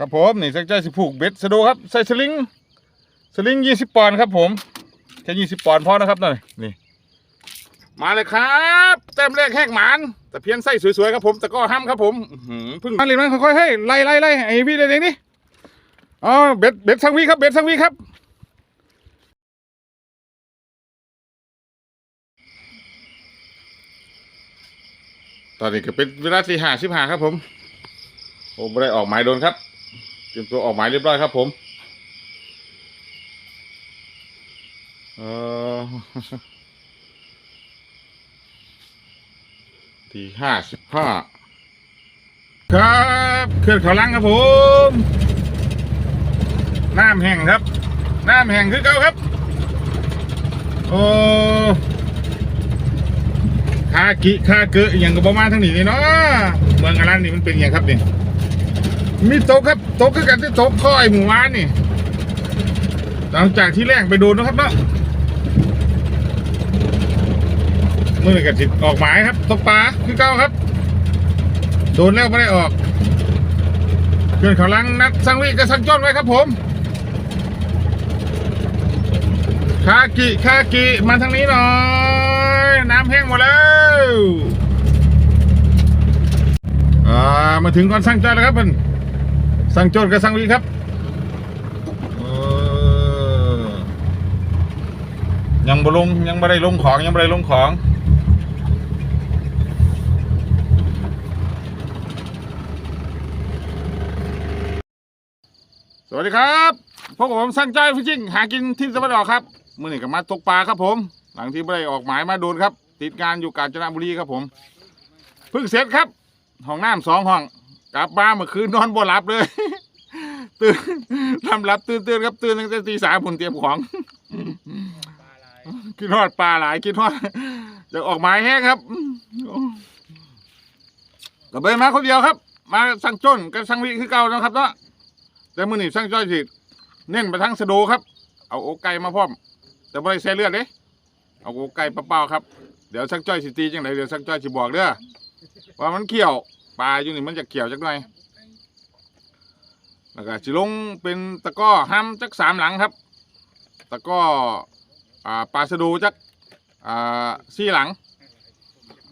ครับผมนี่สักใจสิผูกเบ็ดสะดูครับใส่สลิงสลิงยี่สิบปอนด์ครับผมแค่ยี่สิบปอนด์พอนะครับหน่อยนี่ มาเลยครับแต้มแรกแหกหมานแต่เพียนไส้สวยๆครับผมแต่ก็ห้ามครับผมพึ่งมาเลยมันค่อยๆให้ไล่ไล่ไล่ไอ้พี่เด็กๆนี่อ๋อเบ็ดเบ็ดสังวีครับเบ็ดสังวีครับตอนนี้ก็เป็นเวลาสี่ห้าสิบห้าครับผมโอ้ไม่ได้ออกหมายโดนครับ ตรียมตัวออกหมายเรียบร้อยครับผมเออที่ห้าสิบห้าครับเคลื่อนเขาลังครับผมน้ำแห้งครับ น้ำแห้งคือเก่าครับ โอ้คากิคาเกะอย่างกับประมาณทั้งนี้เนาะเมืองอารันนี่มันเป็นอย่างครับเนี่ย มีโต๊ะครับโต๊ะคือกันที่โต๊ะข้อยหมู่บ้านนี่ หลังจากที่แรกไปดูนะครับเนาะมือกับจิตออกหมายครับตกปลาคือเก้าครับ โดนแล้วไม่ได้ออกเพื่อนเขาลังนัดสังวิกับสังจอนไว้ครับผมคากิคากิมาทางนี้หน่อย น้ำแห้งหมดแล้วอ่ามาถึงก่อนสังจนแล้วครับเพื่อน สั่งโจนกับสังวิครับยังบ่ลงยังไม่ได้ลงของยังไม่ได้ลงของสวัสดีครับพวกผมสั่งใจฟิชชิ่งหากินที่ตะวันออกครับมื่อนี้ก็มาตกปลาครับผม หลังที่ไม่ได้ออกหมายมาโดนครับ ติดงานอยู่กาญจนบุรีครับผมเพิ่งเสร็จครับห้องน้ำสองห้อง กลับบ้านเมื่อคืนนอนบ่หลับเลย ตื่นทำหลับตื่นตื่นครับตื่นตั้งแต่ตีสามผมเตรียมของคิดทอดปลาหลายคิดทอดจะออกหมายแห้งครับก็เบยมาคนเดียวครับ มาสั่งจนกับสั่งวิคือเก่านะครับเนาะแต่มือหนี่ช่งจ้อยสิเน้นไปทั้งสะโดครับ เอาโอกไก่มาพร้อม แต่ไม่ได้ใส่เลือดเด้เอาโอกไก่เปล่าๆครับ เดี๋ยวช่งจ้อยสิตีจังไหนเดี๋ยวช่งจ้อยสิบอกเด้อว่ามันเขี่ยว ปลาอยู่นี่มันจะเขี่ยวจักหน่อยแล้วก็สิลงเป็นตะก้อห้ำจักสามหลังครับ ตะก้ออ่าปลาสะดูจักอ่าสี่หลัง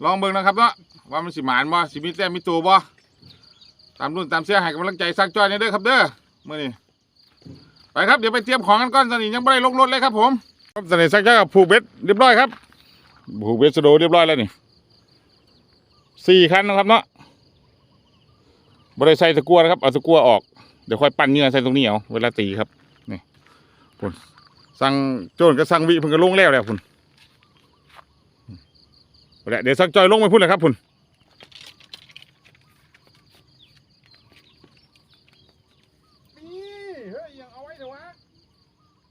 ลองเบิ่งนะครับเนาะว่ามันสิหมานบ่สิมีแต้มมีตัวบ่ตามรุ่นตามเสียให้กำลังใจสักจอยนี่เด้อครับเด้อเมื่อนี้ไปครับเดี๋ยวไปเตรียมของกันก่อนตอนนี้ยังไม่ได้ลงรถเลยครับผมครับตอนนี้สักจอยกับผูกเบ็ดเรียบร้อยครับผูกเบ็ดสะโดเรียบร้อยแล้วนี่สี่คันนะครับเนาะ บริใส่ตะกั่วนะครับเอาตะกั่วออกเดี๋ยวค่อยปั้นเนื้อใส่ตรงนี้เอาเวลาตีครับนี่คุณสั่งโจนก็สั่งวิเพิ่งก็ลงแล้วแล้วคุณเละเดี๋ยวสักจอยลงไปพูดเลยครับคุณนี่เฮ้ยยังเอาไว้เถอะวะ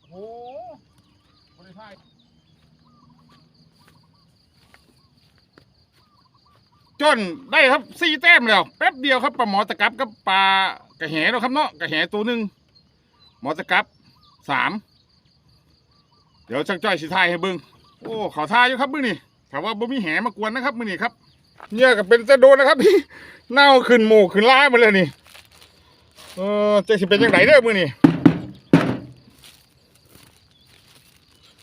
โอ้โหบริษัท จนได้ครับสี่แต้มแล้วแป๊บเดียวครับปลาหมอตะกับกับปลากระแหเราครับเนาะกระแหตัวหนึ่งหมอตะกับสามเดี๋ยวช่างจ้อยสิทายให้เบิ้งโอ้ขาทายอยู่ครับมื้อนี่ถามว่าบ่มีแหมากวนนะครับมื้อนี่ครับเนี่ยก็เป็นจะโดนนะครับพี่เน่าขึ้นหมูขึ้นล้ามาเลยนี่เออจะสิเป็นยังไงเด้อมือนี่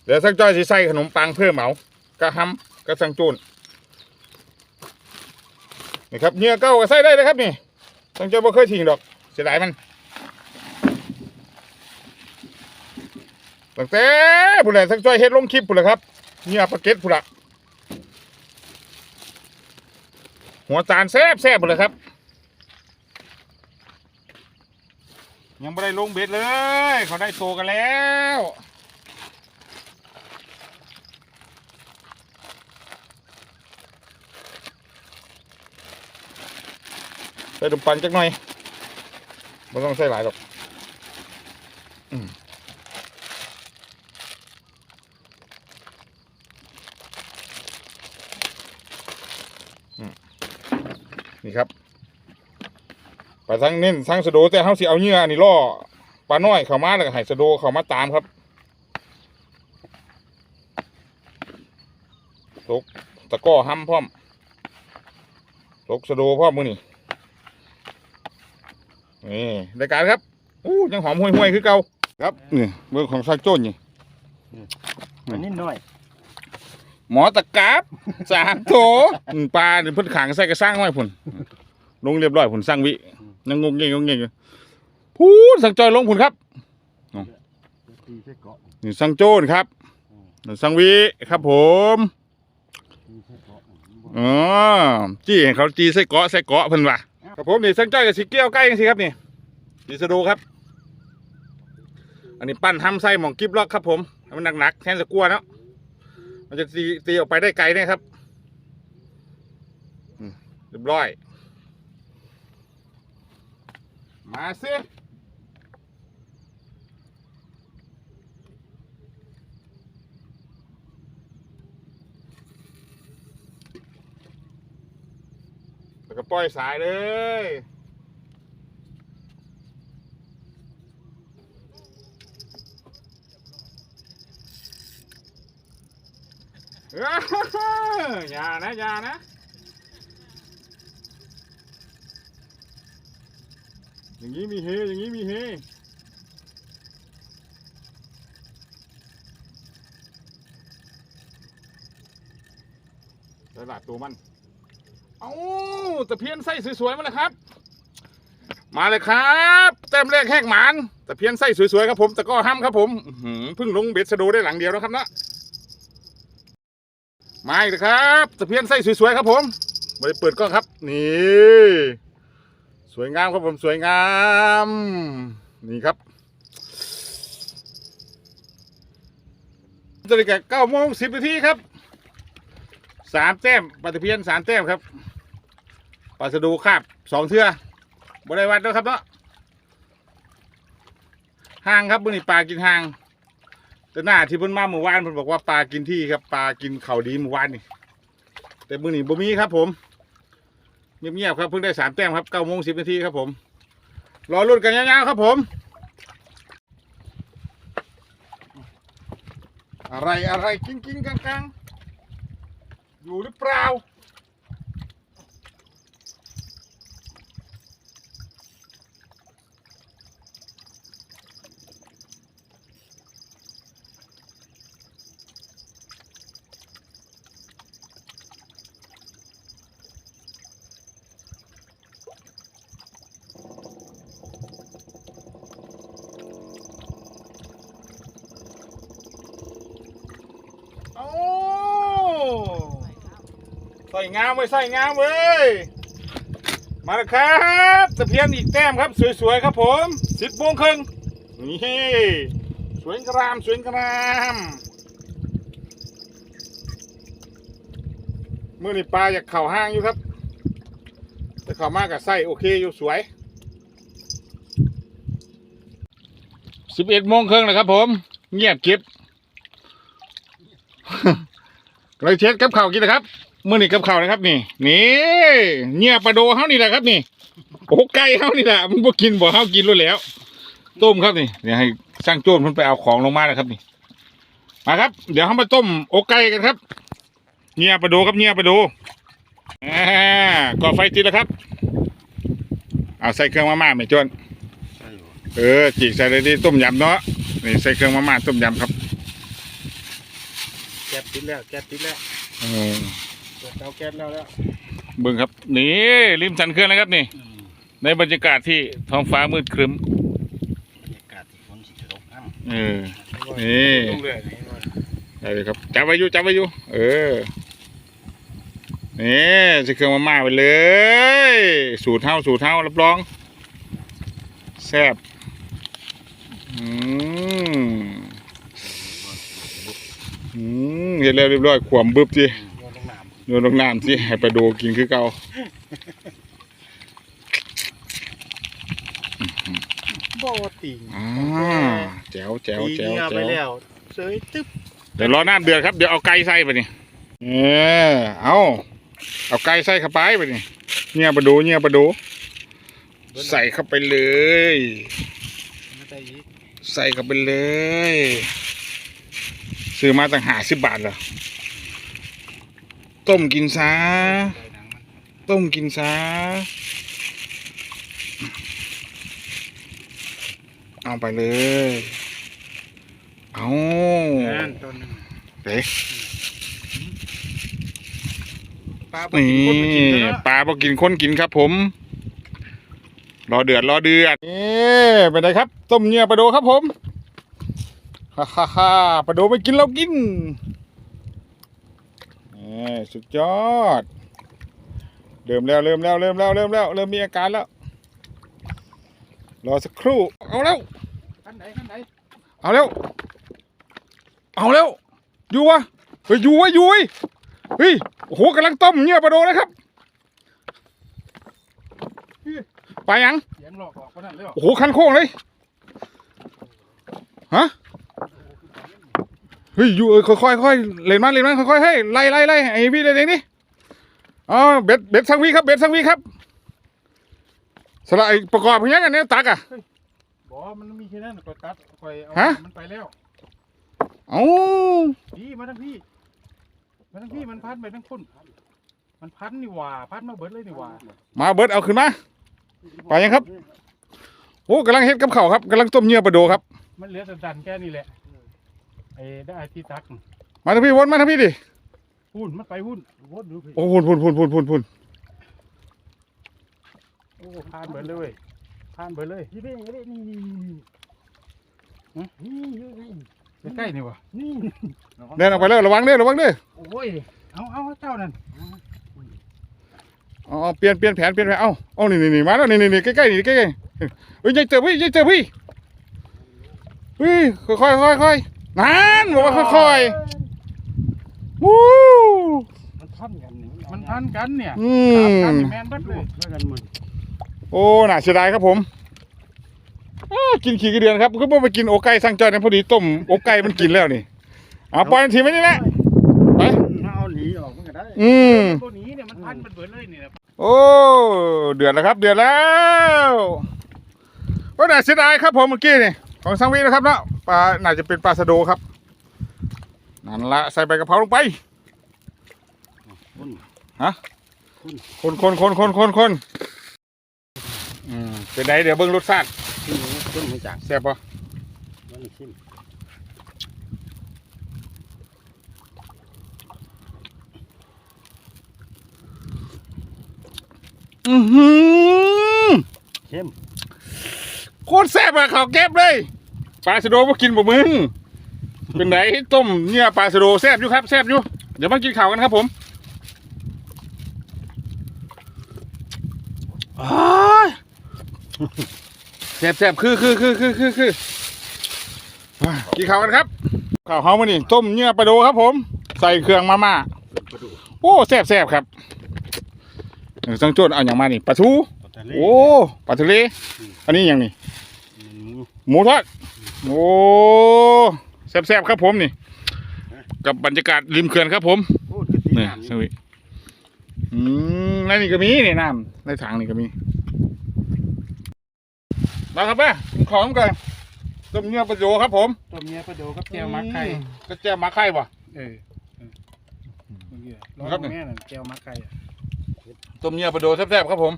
เดี๋ยวสังจ้อยสิใส่ขนมปังเพิ่มเอากระหำกระสังจูน นี่ครับเนื้อเก้าก็ใส่ได้เลยครับนี่สังเจ้อยบ่เคยทิ้งดอก เสียดายมันตั้งแต่ผู้ใดสังจ้อยเฮ็ดลงคลิปผู้ละครับเนื้อปลาเก็ตผู้ละหัวจานแซ่บแซ่บผู้ละครับ ยังไม่ได้ลงเบ็ดเลย เขาได้โตกันแล้ว ใส่ดมปันจักหน่อยไม่ต้องใส่หลายหรอกอืมอืมนี่ครับไปทั้งเน้นทั้งสะโดแต่เขาสิเอาเหยื่อนี่ล่อปลาน้อยเข้ามาแล้วก็ให้สะโดเข้ามาตามครับตกตะก้อห้ำพร้อมตกสะโดพร้อมมือนี่ นี่รายการครับอู้ยังหอมห่วยๆคือเก่าครับนี่เบอร์ของซอยโจ้นนี่อันนี้น้อย หมอตะกราบสามโถอืมปลาเนี่ยเพิ่นขังใส่กระสร้างไว้พุ่นลงเรียบร้อยพุ่นสร้างวิยังงงเงงงงเงงอยู่พูดสั่งจอยลงพุ่นครับตีใส่เกาะนี่สั่งโจนครับนี่สั่งวิครับผมตีใส่เกาะอ๋อจี้ให้เขาจีใส่เกาะใส่เกาะเพิ่นว่ะ ครับผมนี่สั่งจ้อยกับสิเกี้ยวใกล้ยังสิครับนี่ดีสะดูครับ อันนี้ปั้นทำไส้หมองกิบล็อกครับ ผมมันหนักๆแทนจะกลัวเนาะมันจะตีตีออกไปได้ไกลเนี่ยครับเรียบร้อย มาสิ แล้วก็ปล่อยสายเลยเอ้ออย่านะอย่านะอย่างนี้มีเฮ อย่างนี้มีเฮตลาดตัวมัน เอา ตะเพียนไส้สวยๆมาเลยครับ มาเลยครับเต็มเลขแหกหมานตะเพียนไส้สวยๆครับผมตะก้อห้ำครับผมหือเพิ่งลงเบ็ดสะโดได้หลังเดียวนะครับนะมาอีกแล้วครับตะเพียนไส้สวยๆครับผมมาเปิดกล้องครับ นี่สวยงามครับผมสวยงาม นี่ครับจะได้แก่เก้าโมงสิบนาทีครับสามแต้มปลาตะเพียนสามแต้มครับ ปลาสะดูคาบสองเทือบริวัดแล้วครับเนาะห่างครับมื่อนี้ปลากินห่าง แต่หน้าที่เพิ่นมาเมื่อวานเพิ่นบอกว่าปลากินที่ครับปลากินเข่าดีเมื่อวานนี่แต่มื้อนี้บ่มีครับ ผมเงียบๆครับเพิ่งได้สามแต้มครับเก้าโมงสิบนาทีครับผมรอรุ่นกันยาวๆครับผม อะไรอะไรกิ้งกิ้งกังกังอยู่หรือเปล่า โอ้ใส่งามไว้ยใส่งามเว้ย มาแล้วครับตะเพียนอีกแต้มครับ สวยๆครับผมสิบโมงครึ่งนี่สวยงามสวยงามเมื่อนี่ปลาอยากเข่าห้างอยู่ครับ แต่เข่ามากกับไส้โอเคอยู่สวยสิบเอ็ดโมงครึ่งนะครับผม เงียบกิบเลยเช็ดกับเข้ากินนะครับ มื่อนี่กับข้าวนะครับนี่ นี่เงียบปลาโดเฮานี่แหละครับ นี่โอ้ไก่เฮานี่แหละมันบ่กินบ่เฮากินรู้แล้ว ต้มครับนี่เดี๋ยวให้ช่างโจ้นเพิ่นไปเอาของลงมาแล้วครับนี่มาครับ เดี๋ยวเฮามาต้มอกไก่กันครับเงียบปลาโดครับเงียบปลาโดอ่าก่อไฟติดแล้วครับ เอาใส่เครื่องมาม่าไหมโจ้นใช่อยู่เออจีกใส่เลยดิต้มยำเนาะนี่ใส่เครื่องมาม่าต้มยำครับแก๊สติดแล้วแก๊สติดแล้วเออ เปิดเตาแก๊สแล้วแล้วเบิ่งครับนี่ริมสันเขื่อนนะครับนี่ ในบรรยากาศที่ท้องฟ้ามืดครึ้มบรรยากาศที่ฝนสิตกน้เออำนี่ลงเรื่อยนี่ว่าได้เลยครับจับไว้อยู่จับไว้อยู่เออนี่ใส่เครื่องมาม่าไปเลย สูตรเท่าสูตรเท่ารับรองแซ่บอืมอืมเห็นแล้วเรียบร้อยขวมบึบจี โยนลงน้โยนลงน้ำสิให้ไปดูกินคือเก่าำบ่ติงอ่าแจ๋วแจ๋วตีแจ๋วเงียบไปแจ๋วแล้วเสยตึ๊บเดี๋ยวรอน้ำเดือดครับเดี๋ยวเอาไก่ใส่ไปนี่เออเอาเอาไก่ใส่เข้าไปไปนี่เนี่ยประดูเนี่ยประดู ใส่เข้าไปเลยไม่ได้อีกใส่เข้าไปเลย ซื้อมาตั้งหาสิบบาทเหรอ ต้มกินซะใส่หนังมันต้มกินซะเอาไปเลย เอานั่นตัวหนึงเด็กปลาบ่นี่กินคนบ่กินเด้อปลาบอกกินคนกินครับผม รอเดือดรอเดือดนี่เป็นไงครับ ต้มเนื้อปลาโดครับผม ฮ่าฮ่าฮ่าปลาโดไม่กินเรากินนี่ สุดยอด เริ่มแล้วเริ่มแล้วเริ่มแล้วเริ่มแล้วเริ่มมีอาการแล้ว รอสักครู่ เอาแล้วขั้นไหนขั้นไหนเอาแล้ว เอาแล้ว อยู่วะเฮ้ยอยู่วะอยู่เว้ยเฮ้ยโอ้โหกำลังต้มเนื้อปลาโดนะครับไปยังเสียงหลอกออกคนนั้นเลยเหรอโอ้โหคันโค้งเลยฮะเฮ้ยอยู่เออค่อยๆค่อยๆเล่นมาเล่นมาค่อยๆให้ไล่ไล่ไล่ไอ้พี่เล่นเองดิอ๋อเบ็ดเบ็ดสังวีครับเบ็ดสังวีครับสละไอ้ประกอบอย่างเงี้ยกันเนี่ยตักอะบอกว่ามันมีแค่นั้นก็ตัดคอยเอาฮะมันไปแล้วเอ้าพี่มาทั้งพี่มาทั้งพี่มันพันไปทั้งคนมันพันนี่หว่าพันมาเบิดเลยนี่หว่ามาเบิดเอาขึ้นมาไปยังครับโอ้กำลังเฮ็ดกับข้าวครับกำลังต้มเนื้อปลาโดครับ มันเหลือแต่ดันแค่นี้แหละ ไอ้ได้ไอ้ที่ตักมาทางพี่วนมาทางพี่ดิหุ้นมันไปหุ้นวนดูพี่โอ้พุ่นพุ่นพุ่นพุ่นพุ่นพุ่นโอ้ผ่านเบิดเลยเว้ยผ่านเบิดเลยนี่เป็นนี่นี่นี่นี่นี่ใกล้ๆนี่วะนี่เดินออกไปเลยระวังเด้อระวังเด้อโอ้ยเอาเอาเจ้านั่นอ๋อเปลี่ยนเปลี่ยนแผนเปลี่ยนแผนเอ้าเอ้านี่นี่นี่มาแล้วนี่นี่นี่ใกล้ๆนี่ใกล้ๆเฮ้ยยังเจอพี่ยังเจอพี่เฮ้ยค่อยๆค่อยๆค่อยๆ นั่นบอกว่าค่อยๆวู้มันพันกันนี่มันพันกันเนี่ยอืสามกันมนี่แมนเบัดเลยเพื่อกันหมดโอ้น่าเสียดายครับผมอ้ากินขี้กี่เดือนครับก็บ่ไปกินโอไก่สั่งจอยนะพอดีต้มโอไก่มันกินแล้วนี่เอาปล่อยมันทีไว้นี่แหละไปถ้าเอาหนีออกมันก็ได้อืมตัวนี้เนี่ยมันพันมันเบิดเลยเนี่ยโอ้เดือดแล้วครับ เดือดแล้วก็น่าเสียดายครับผมเมื่อกี้นี่ ของสังวีนะครับเนาะปลาน่าจะเป็นปลาสะโดครับนั่นละใส่ใบกะเพราลงไปคนคนคนคนคนคนคนอืมเป็นไงเดี๋ยวเบิ่งรสชาติขึ้นขึ้นมาจากแซ่บปะมันขึ้นอือหือเข้ม โคตรแซ่บอะข้าวแก๊บเลยปลาสะโดมากินบ่มึง เป็นไงต้มเนื้อปลาสะโดแซ่บอยู่ครับแซ่บอยู่ เดี๋ยวมากินข้าวกันครับผมอ้ายแซ่บแซ่บคือคือคือคือคือคืออะกินข้าวกันครับข้าวเฮามานี่ต้มเนื้อปลาโดครับผม ใส่เครื่องมาม่าโอ้แซ่บแซ่บครับเออสังโจนเอาอย่างมานี่ปลาทูทะเลโอ้ปลาทะเล อันนี้อย่างนี้ หมูทอด โอ้แซ่บๆครับผมนี่ กับบรรยากาศริมเขื่อนครับผมโอ้กระตินี่น้ำสวีอืมในนี่ก็มีนี่น้ำในถังนี่ก็มี มาครับแม่กินของกันต้มเนื้อปลาโยครับผมตัวเมียประโดกับแก้วมักไข่อืก็แจ่วมักไข่ป่ะเออเออเมื่อกี้ร้อครับงแม่นั่นแก้วมักไข่อะต้มเนื้อปลาโยแซ่บๆครับผม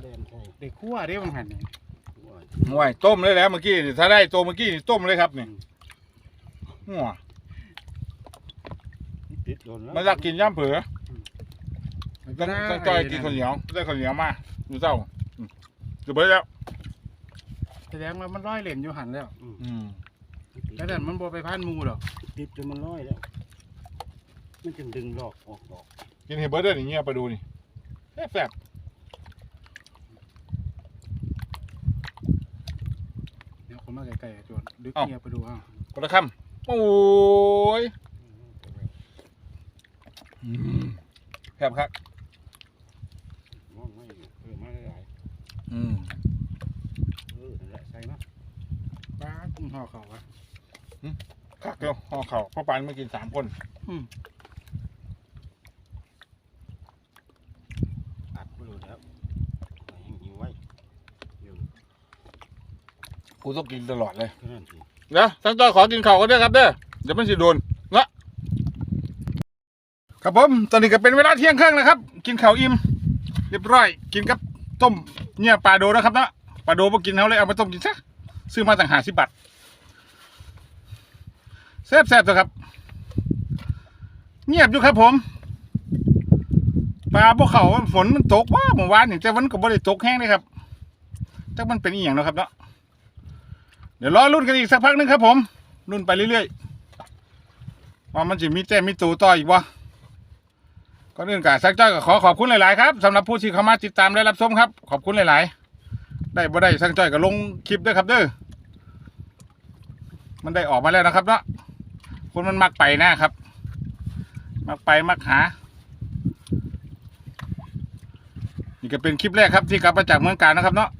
เล่นให้ เด็กขั้วเด้บางหันนี่ว่าห่วยต้มเลยแล้วเมื่อกี้นี่ถ้าได้ตัวเมื่อกี้นี่ต้มเลยครับนี่หัวติดโดนแล้ว มาจากกินย่ำเผือต้องต้องจอยกินข้าวเหนียวได้ข้าวเหนียวมาดูเจ้าอืมจะเบิดแล้วแสดงว่ามันร้อยเหรียญอยู่หันแล้วอืมแล้วแต่มันบ่ไปพันหมูหรอกติดจนมันร้อยแล้ว มันจึงดึงลอกออกออกกินเฮเบิร์ดเดอร์นี่เงี้ยไปดูนี่แซ่บ เดี๋ยว ผมมาไกลๆอะจวนดึกเมียไปดูอ้าวๆคนละคำโอ้ยอืมแซ่บครับมองไม่อยู่เออมาหลายอืมๆเออนั่นแหละใส่เนาะป้ากุ้งห่อเขาอะคักเดียวห่อเข่าวพ่อปานมากินสามคน อัดไปเลยแล้วให้หิวไว้เดี๋ยว กูต้องกินตลอดเลยนั้นสิเดี๋ยวทั้งจอยขอกินเข้าวกันด้วยครับเด้อเดี๋ยวมันสิโดนเนะครับผมตอนนี้ก็เป็นเวลาเที่ยงครึ่งแล้วครับ กินข้าวอิ่มเรียบร้อย กินกับต้มเนี่ยปลาโดนะครับเนะปลาโดมากินเขาเลยเอามาต้มกินซะซื้อมาต่างหาสิบบาทแซ่บแซ่บๆเถอะครับ เงียบอยู่ครับผมปลาพวกเขาฝนมันตกว่าเมื่อวานนี่แต่วันก็บ่ได้ตกแห้งเลยครับจักมันเป็นอีหยังเนาะครับเนาะ ดี๋ยวรอรุ่นกันอีกสักพักหนึงครับผมรุ่นไปเรื่อยๆว่ามันจะมีแต้มมีตูต่ออีกวะก่อนอื่นการสักจ้อยก็ขอขอบคุณหลายๆครับสำหรับผู้ที่เข้ามาติดตามและรับชมครับ ขอบคุณหลายๆ ได้บ่ได้สักจ้อยก็ลงคลิปด้วยครับเด้อมันได้ออกมาแล้วนะครับเนาะคนมันมักไปนะครับ มักไปมักหานี่ก็เป็นคลิปแรกครับที่กลับมาจากเมืองการนะครับเนาะ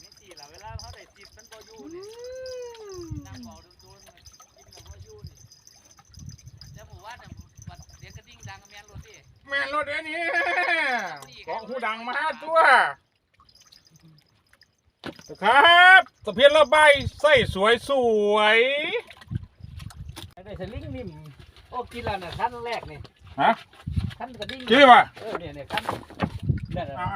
แค่นี้สิล่ะเวลาเขาได้จิบมันบ่อยู่นี่นั่งบอกโดนๆมันกินกับบ่อยู่นี่แล้วผมว่าน่ะบัดเสียงกระดิ่งดังแม่นรถดิแม่นรถเดี๋ยวนี้ของหูดังมาตัวครับตะเพียนระบายไส้สวยสวยได้สลิงนิ่มโอ้กินแล้วน่ะขั้นแรกนี่ฮะขั้นกระดิ่งคิดว่าเออเนี่ยเนี่ยขั้นนั่นน่ะ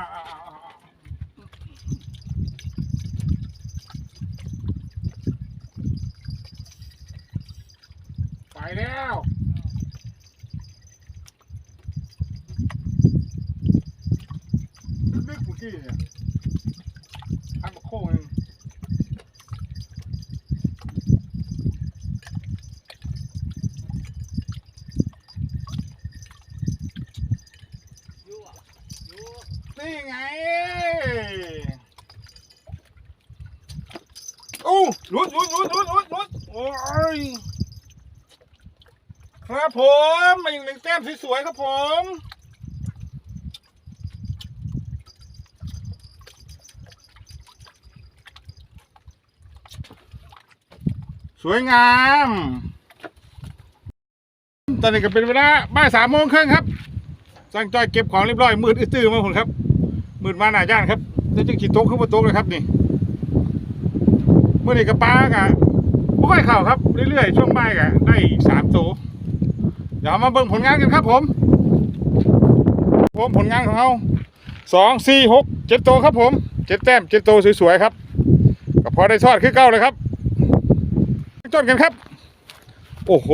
ไป แล้วนึกๆเมื่อกี้เนี่ยอันบักโค้งเอง อยู่อะอยู่ นี่ไงโอ้หลุดหลุดหลุดหลุดหลุดหลุดโอ้ย ครับผมมาอีกหนึ่งแต้มสวยๆครับผมสวยงาม ตอนนี้ก็เป็นเวลาบ่ายสามโมงครึ่งครับสั่งจอยเก็บของเรียบร้อยมืดอื้อๆมาผมครับ มืดมาหน้าย่านครับจะจะขี่โต๊ะขึ้นบนโต๊ะเลยครับนี่ เมื่อนี้กับปลากะไม่ค่อยเข่าครับ เรื่อยๆ ช่วงบ่ายกะได้อีกสามตัว เดี๋ยวมาเบิ่งผลงานกันครับผม ผมผลงานของเราสองสี่หกเจ็ดตัวครับผมเจ็ดแต้มเจ็ดตัวสวยๆครับก็พอได้ทอดขึ้นเก้าเลยครับจดกันครับ โอ้โห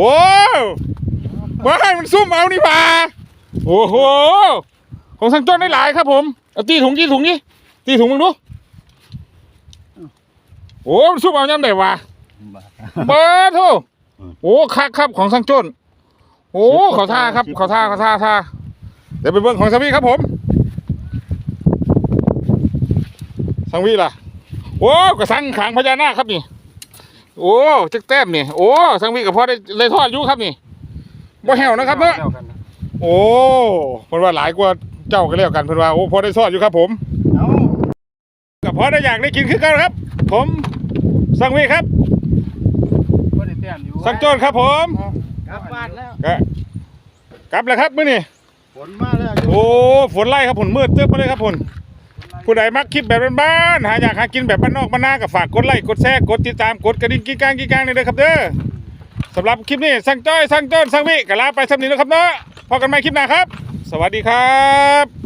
ว้ายมันซุ่มเอานี่ป่าโอ้โหของสังจนได้หลายครับผมเอาตีถุงตีถุงนี่ตีถุงมึงดูโอ้มันซุปเอาย่ำได้วะเบอร์โทโอ้คักครับของสังจน โอ้ขอท่าครับขอท่าขอท่าท่าเดี๋ยวไปเบิ้งของสังวีครับผมสังวีล่ะ โอ้กระสังขางพญานาคครับนี่ โอ้จักแต้มนี่โอ้สังวีกับพ่อได้เลยทอดอยู่ครับนี่บ่แหวนะครับเนาะแล้วกันนะโอ้เพิ่นว่าหลายกว่าเจ้าก็แล้วกันเพิ่นว่าโอ้พอได้ทอดอยู่ครับผมเอ้ากับพอได้อยากได้กินคือกันครับ ผมสังวีครับบ่ได้แต้มอยู่สังโจนครับผม กลับบ้านแล้วก็กลับแล้วครับมื้อนี้ฝนมาแล้วโอ้ฝนไล่ครับฝนมืดเตื้อมาเลยครับฝนผู้ใดมักคลิปแบบบ้านๆหาอยากหากินแบบบ้านนอกบ้านนาก็ฝากกดไลค์กดแชร์กดติดตามกดกระดิ่งกิ๊งก้างกิ๊งก้างนี่เลยครับเด้อสำหรับคลิปนี้สังจ้อยสังโจนสังวิก็ลาไปสำนีแล้วครับเนาะพบกันใหม่คลิปหน้าครับ สวัสดีครับ